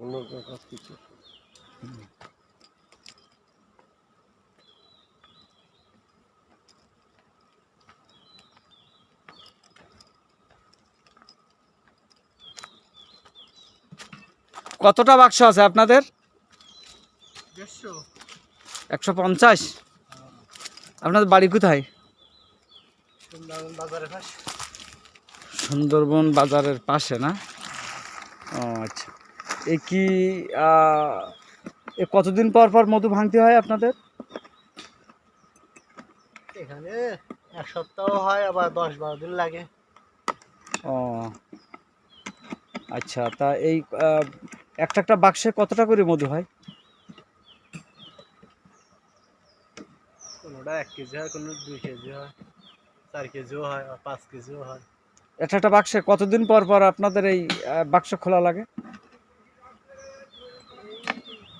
অন্য কাজ কিছু কতটা বাক্স আছে আপনাদের? একশো পঞ্চাশ? আপনাদের বাড়ি কোথায়? সুন্দরবন বাজারের পাশে। সুন্দরবন বাজারের পাশে না? ও আচ্ছা। এ কি এ কতদিন পর পর মধু ভাঙতে হয় আপনাদের? এখানে এক সপ্তাহ হয় আবার দশ বারো দিন লাগে। ও আচ্ছা তা এই একটা একটা বাক্সে কতটা করে মধু হয়? কোনোটা এক কেজি হয় কোনো দুই কেজি হয় চার কেজিও হয় আর পাঁচ কেজিও হয়। একটা একটা বাক্সে কতদিন পর পর আপনাদের এই বাক্স খোলা লাগে?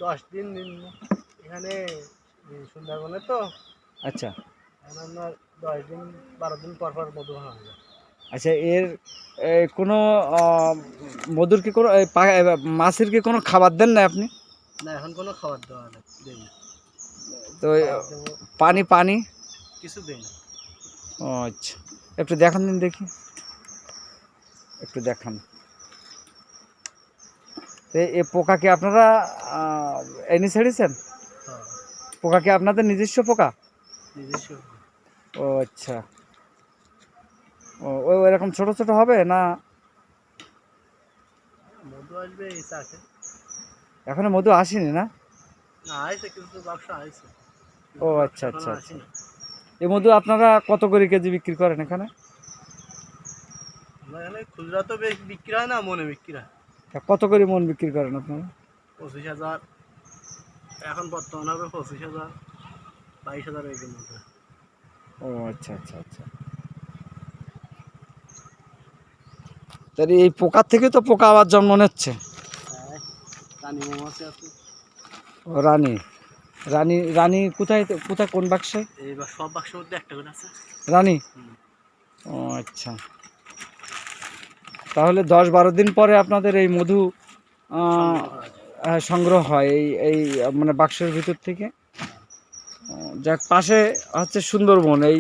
দশ দিন দিন এখানে সুন্দরবনে তো। আচ্ছা। আপনার দশ দিন বারো দিন পর পর মধু ভাঙা যায় আচ্ছা এর কোনো মধুর কি কোনো মাছের কি কোনো খাবার দেন না আপনি? না এখন কোনো খাবার দেওয়া নেই না। তো পানি পানি? কিছু দেই না। ও আচ্ছা। একটু দেখান দিন দেখি। একটু দেখান। তো এ- এ পোকা কি আপনারা এনে ছেড়েছেন হ্যাঁ। পোকা কি আপনাদের নিজস্ব পোকা? নিজস্ব ও আচ্ছা। ও ওই এরকম ছোট ছোট হবে না? এই এখনও মধু আসেনি না? ও আচ্ছা আচ্ছা আচ্ছা। এই মধু আপনারা কত করে কেজি বিক্রি করেন এখানে? এখানে খুচরা তো বেশ বিক্রি হয় না মনে বিক্রি হয়। তা কত করে মন বিক্রি করেন আপনারা? পঁচিশ হাজার। এখন বর্তমান হবে পঁচিশ হাজার বাইশ হাজার এরকম ও আচ্ছা আচ্ছা আচ্ছা। তাহলে এই পোকার থেকে তো পোকা আবার জন্ম নিচ্ছে। হ্যাঁ রানী মৌমাছি আছে। ও রানী। রানী রানী কোথায় কোথায় কোন বাক্সে? এইবার সব বাক্সের মধ্যে একটা করে আছে। রানী? ও আচ্ছা। তাহলে দশ বারো দিন পরে আপনাদের এই মধু সংগ্রহ হয় এই এই মানে বাক্সের ভিতর থেকে। যাক, পাশে হচ্ছে সুন্দরবন, এই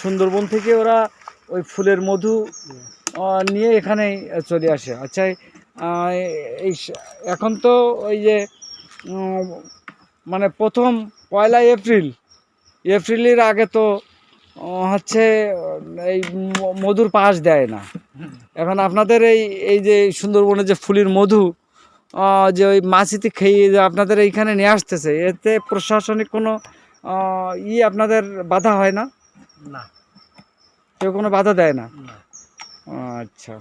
সুন্দরবন থেকে ওরা ওই ফুলের মধু নিয়ে এখানেই চলে আসে। আচ্ছা এই এখন তো ওই যে মানে প্রথম পয়লা এপ্রিল, এপ্রিলের আগে তো হচ্ছে, এই মধুর পাস দেয় না। এখন আপনাদের এই এই যে সুন্দরবনের যে ফুলির মধু যে ওই মাছিতে খেয়ে যে আপনাদের এইখানে নিয়ে আসতেছে এতে প্রশাসনিক কোনো ই আপনাদের বাধা হয় না? না। কেউ কোনো বাধা দেয় না। আচ্ছা।